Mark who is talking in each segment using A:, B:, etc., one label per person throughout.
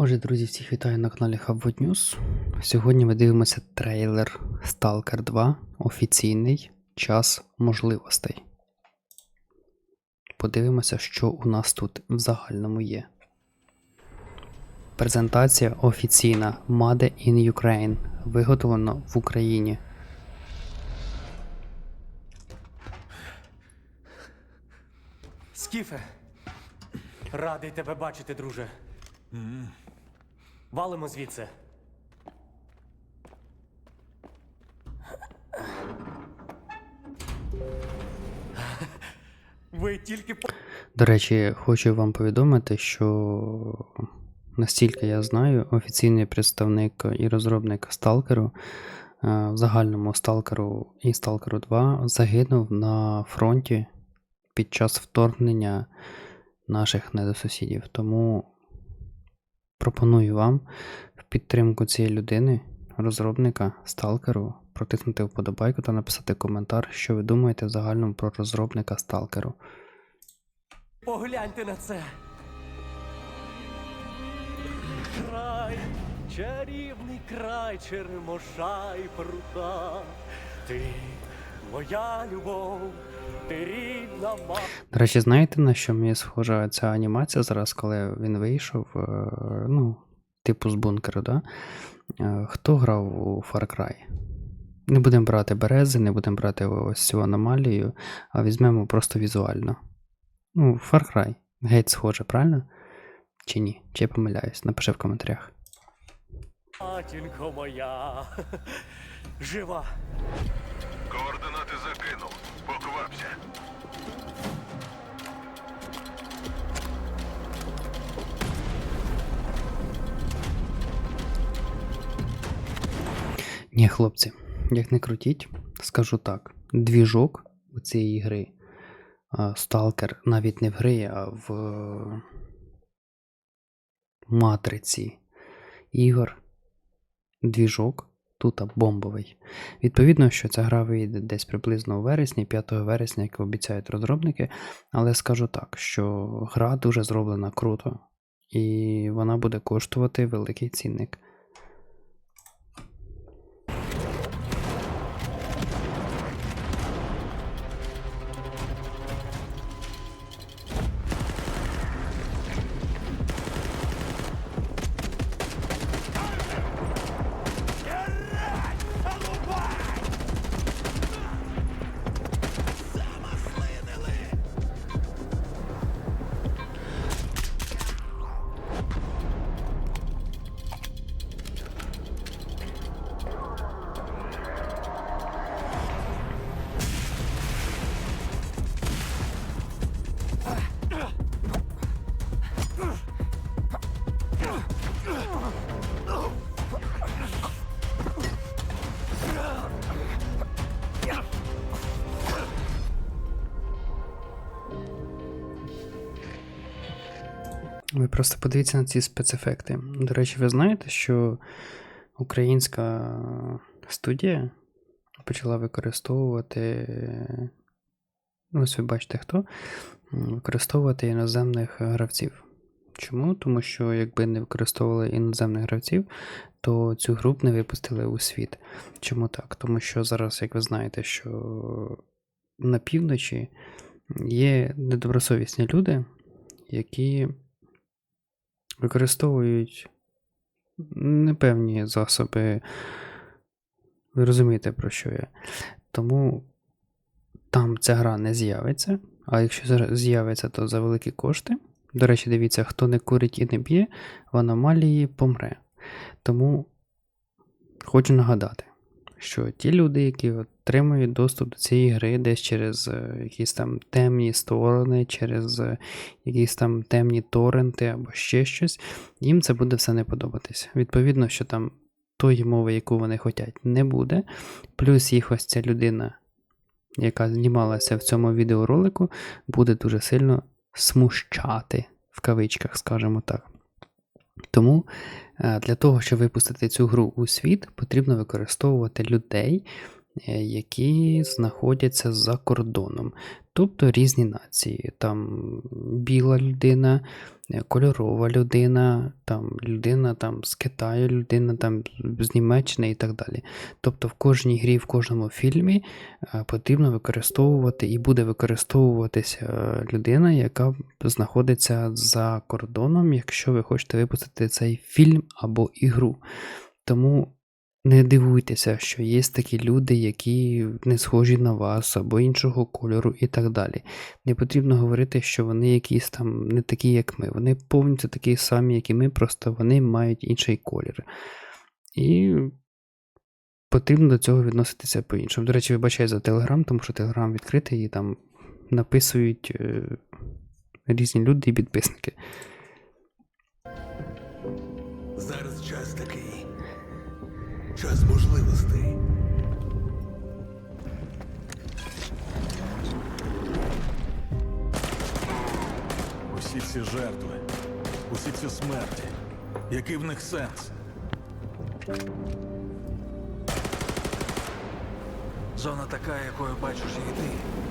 A: Отже, друзі, всіх вітаю на каналі Hubwood News. Сьогодні ми дивимося трейлер Stalker 2 офіційний час можливостей. Подивимося, що у нас тут в загальному є. Презентація офіційна Made in Ukraine. Виготовлено в Україні.
B: Скіфе, радий тебе бачити, друже. Валимо звідси. Ви тільки.
A: До речі, хочу вам повідомити, що настільки я знаю, офіційний представник і розробник Сталкеру е, в загальному Сталкеру і Сталкеру 2 загинув на фронті під час вторгнення наших недосусідів. Тому пропоную вам в підтримку цієї людини, розробника Сталкеру, протиснути вподобайку та написати коментар, що ви думаєте в загальному про розробника Сталкеру.
B: погляньте на це. Край, чарівний край черемоша і прута. Ти моя любов.
A: До речі, знаєте, на що мені схожа ця анімація зараз, коли він вийшов, е, ну, типу з бункеру, да? Е, Хто грав у Far Cry? Не будемо брати берези, не будемо брати ось цю аномалію, а візьмемо просто візуально. Ну, Far Cry. Геть схоже, правильно? Чи ні? Чи я помиляюсь? Напиши в коментарях.
B: Матінко моя. Жива.
C: Координати. Поквапся.
A: Ні, хлопці, як не крутіть, скажу так: двіжок у цієї гри, Сталкер навіть не в гри, а в е, матриці ігор. Двіжок тут бомбовий. Відповідно, що ця гра вийде десь приблизно у вересні, 5 вересня, як обіцяють розробники. Але скажу так, що гра дуже зроблена круто, і вона буде коштувати великий цінник. Ви просто подивіться на ці спецефекти. До речі, ви знаєте, що українська студія почала використовувати. ну, Ось ви бачите хто, використовувати іноземних гравців. Чому? Тому що якби не використовували іноземних гравців, то цю гру б не випустили у світ. Чому так? Тому що зараз, як ви знаєте, що на півночі є недобросовісні люди, які використовують непевні засоби. Ви розумієте, про що я. Тому там ця гра не з'явиться, а якщо з'явиться, то за великі кошти. До речі, дивіться, хто не курить і не б'є, в аномалії помре. Тому хочу нагадати, що ті люди, які отримують доступ до цієї гри десь через е, якісь там темні сторони, через е, якісь там темні торренти або ще щось, їм це буде все не подобатись. Відповідно, що там тої мови, яку вони хочуть, не буде. Плюс їх ось ця людина, яка знімалася в цьому відеоролику, буде дуже сильно смущати, в кавичках, скажімо так. Тому е, для того, щоб випустити цю гру у світ, потрібно використовувати людей, е, які знаходяться за кордоном, тобто різні нації. Там біла людина, е, кольорова людина, там людина там з Китаю, людина там з Німеччини і так далі. Тобто в кожній грі, в кожному фільмі е, потрібно використовувати і буде використовуватися е, людина, яка знаходиться за кордоном, якщо ви хочете випустити цей фільм або ігру. Тому не дивуйтеся, що є такі люди, які не схожі на вас або іншого кольору і так далі. Не потрібно говорити, що вони якісь там не такі, як ми. Вони повністю такі самі, як і ми, просто вони мають інший колір. І потрібно до цього відноситися по-іншому. До речі, вибачаю за Телеграм, тому що Телеграм відкритий і там написують е, різні люди і підписники.
D: Зараз час такий. Час можливостей.
E: Усі ці жертви, усі ці смерті. Який в них сенс? Зона така, якою бачиш її ти.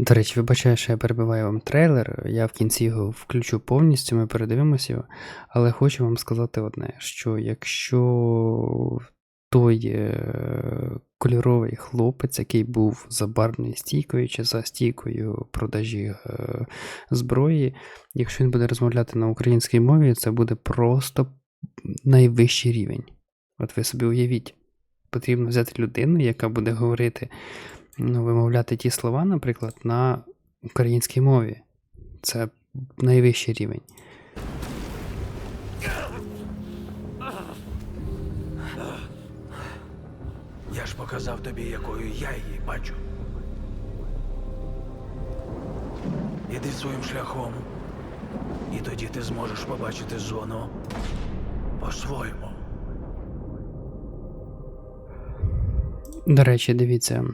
A: До речі, вибачаю, що я перебиваю вам трейлер. Я в кінці його включу повністю, ми передивимося його. Але хочу вам сказати одне: що якщо той е, кольоровий хлопець, який був за барною стійкою чи за стійкою продажі е, зброї, якщо він буде розмовляти на українській мові, це буде просто найвищий рівень. От ви собі уявіть, потрібно взяти людину, яка буде говорити ну, вимовляти ті слова, наприклад, на українській мові. Це найвищий рівень.
E: Я ж показав тобі, якою я її бачу. Іди своїм шляхом. І тоді ти зможеш побачити зону по-своєму.
A: До речі, дивіться,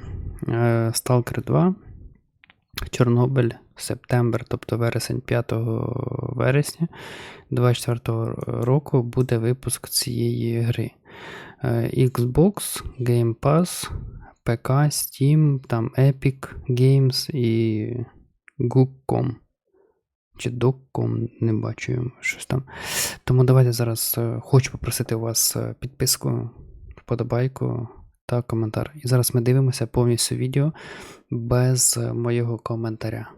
A: Stalker 2, Чорнобиль, септембр, тобто вересень 5 вересня 24 року буде випуск цієї гри. Е, Xbox, Game Pass, ПК, Steam, там Epic Games і Gug.com. Чи Dog.com, не бачу щось там. Тому давайте зараз е, хочу попросити у вас е, підписку, вподобайку та коментар. І зараз ми дивимося повністю відео без моєго коментаря.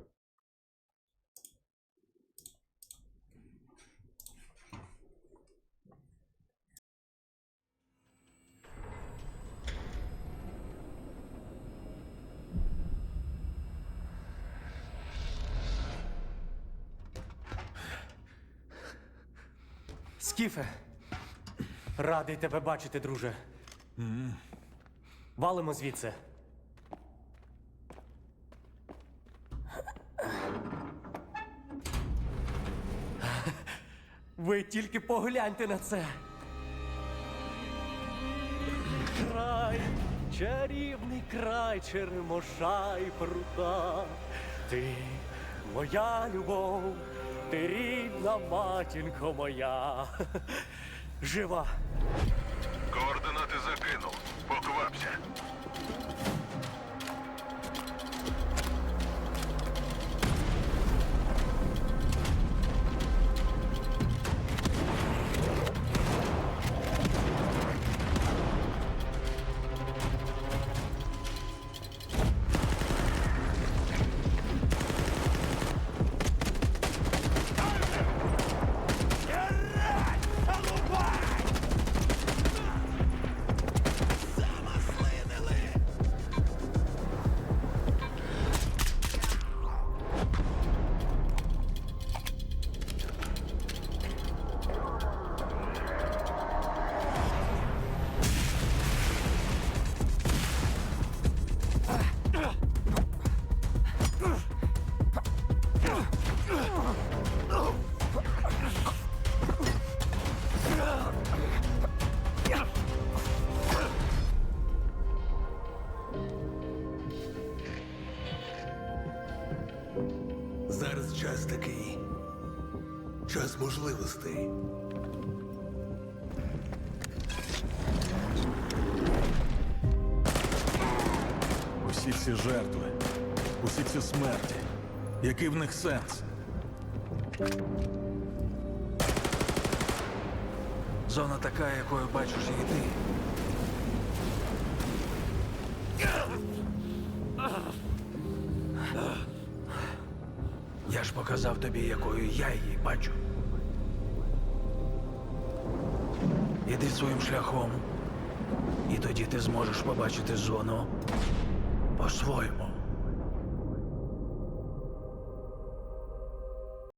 B: Скіфе, радий тебе бачити, друже. Валимо звідси. Ви тільки погляньте на це. Край, чарівний край черемоша і прута. Ти моя любов, ти рідна матінко моя. Жива.
C: Координати закинув. Поквапся.
D: Зараз Час можливостей.
E: Усі ці жертви, усі ці смерті. Який в них сенс? Зона така, якою бачиш її ти. Я ж показав тобі, якою я її бачу. Іди своїм шляхом, і тоді ти зможеш побачити зону по-своєму.